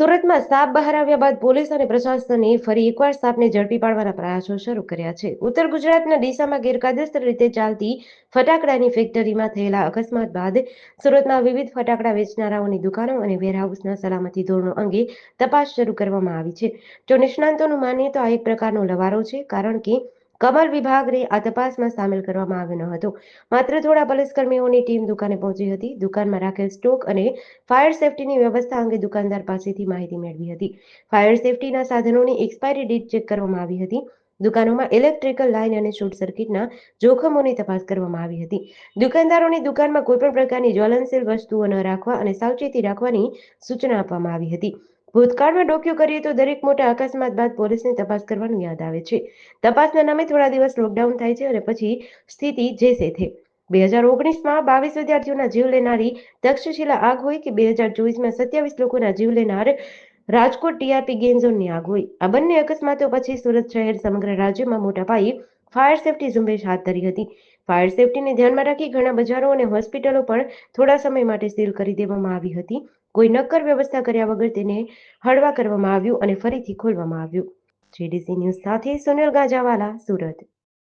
સુરતમાં સાપ બહાર આવ્યા બાદ પોલીસ અને પ્રશાસને ફરી એકવાર સાપને ઝડપી પાડવાના પ્રયાસો શરૂ કર્યા છે. ઉત્તર ગુજરાતના ડીસામાં ગેરકાયદેસર રીતે ચાલતી ફટાકડાની ફેક્ટરીમાં થયેલા અકસ્માત બાદ સુરતના વિવિધ ફટાકડા વેચનારાઓની દુકાનો અને વેરહાઉસના સલામતી ધોરણો અંગે તપાસ શરૂ કરવામાં આવી છે. જો નિષ્ણાંતોનું માનીએ તો આ એક પ્રકારનો લવારો છે, કારણ કે કમલ વિભાગને આ તપાસમાં સામેલ કરવામાં આવ્યો ન હતો. માત્ર થોડા પોલીસકર્મીઓની ટીમ દુકાને પહોંચી હતી. દુકાનમાં રાખેલ સ્ટોક અને ફાયર સેફટીની વ્યવસ્થા અંગે દુકાનદાર પાસેથી માહિતી મેળવી હતી. ફાયર સેફટીના સાધનોની એક્સપાયરી ડેટ ચેક કરવામાં આવી હતી. દુકાનોમાં ઇલેક્ટ્રિકલ લાઇન અને શોર્ટ સર્કિટના જોખમોની તપાસ કરવામાં આવી હતી. દુકાનદારોની દુકાનમાં કોઈપણ પ્રકારની જ્વલનશીલ વસ્તુઓ ન રાખવા અને સાવચેતી રાખવાની સૂચના આપવામાં આવી હતી. ભૂતકાળમાં ડોક્યુ કરીએ તો દરેક મોટા અકસ્માત બાદ પોલીસની તપાસ કરવાનું યાદ આવે છે. તપાસના નામે થોડા દિવસ લોકડાઉન થાય છે અને પછી સ્થિતિ જેસે થે. બે હજાર ઓગણીસમાં બાવીસ વિદ્યાર્થીઓના જીવ લેનારી તક્ષશિલા આગ હોય કે બે હજાર ચોવીસમાં સત્યાવીસ લોકોના જીવ લેનાર રાજકોટ ટીઆરપી ગેમ આગ હોય. આ બંને અકસ્માતો પછી સુરત શહેર સમગ્ર રાજ્યમાં મોટા પાયે ફાયર સેફટી ઝુંબેશ હાથ ધરી હતી. ફાયર સેફટીને ધ્યાનમાં રાખી ઘણા બજારો અને હોસ્પિટલો પણ થોડા સમય માટે સીલ કરી દેવામાં આવી હતી. કોઈ નક્કર વ્યવસ્થા કર્યા વગર તેને હળવા કરવામાં આવ્યું અને ફરીથી ખોલવામાં આવ્યું. જેડીસી ન્યૂઝ સાથે સુનિલ ગાજાવાલા, સુરત.